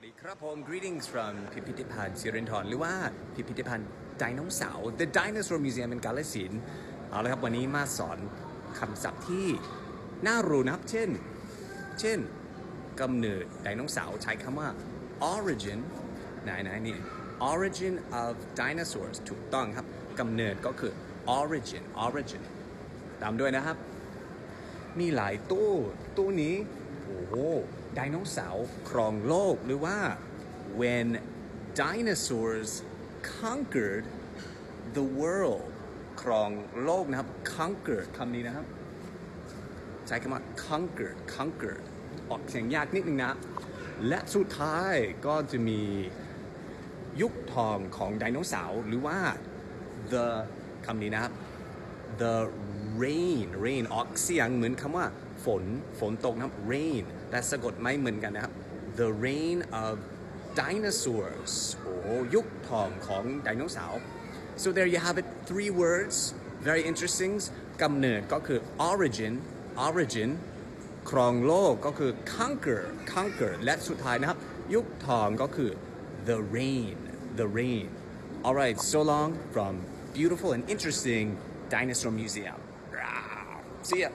วัสดีครับผม greetings from พิพิธภัณฑ์สิรินธรหรือว่าพิพิธภัณฑ์ไดโนเสาร์ The Dinosaur Museum in กาลสินเอาละครับวันนี้มาสอนคำศัพท์ที่น่ารู้นะครับ เช่น เช่นกำเนิดไดโนเสาร์ใช้คำว่า origin ไหนไหนนี่ origin of dinosaurs ถูกต้องครับกำเนิดก็คือ origin origin ตามด้วยนะครับ มีหลายตู้ตู้นี้ โอ้โหไดโนเสาร์ครองโลกหรือว่า when dinosaurs conquered the world ครองโลกนะครับ conquered คำนี้นะครับ ใช้คำว่า conquered conquered ออกเสียงยากนิดนึงนะ และสุดท้ายก็จะมียุคทองของไดโนเสาร์หรือว่า the คำนี้นะครับ the rain rain ออกเสียงเหมือนคำว่า ฝนฝนตกนะครับ rain แต่สะกดไม่เหมือนกันนะครับ the reign of dinosaurs โอ้ยุคทองของไดโนเสาร์ so there you have it three words very interesting กำเนิดก็คือ origin origin ครองโลกก็คือ conquer conquer และสุดท้ายนะครับ ยุคทองก็คือ the reign the reign alright so long from beautiful and interesting dinosaur museum See ya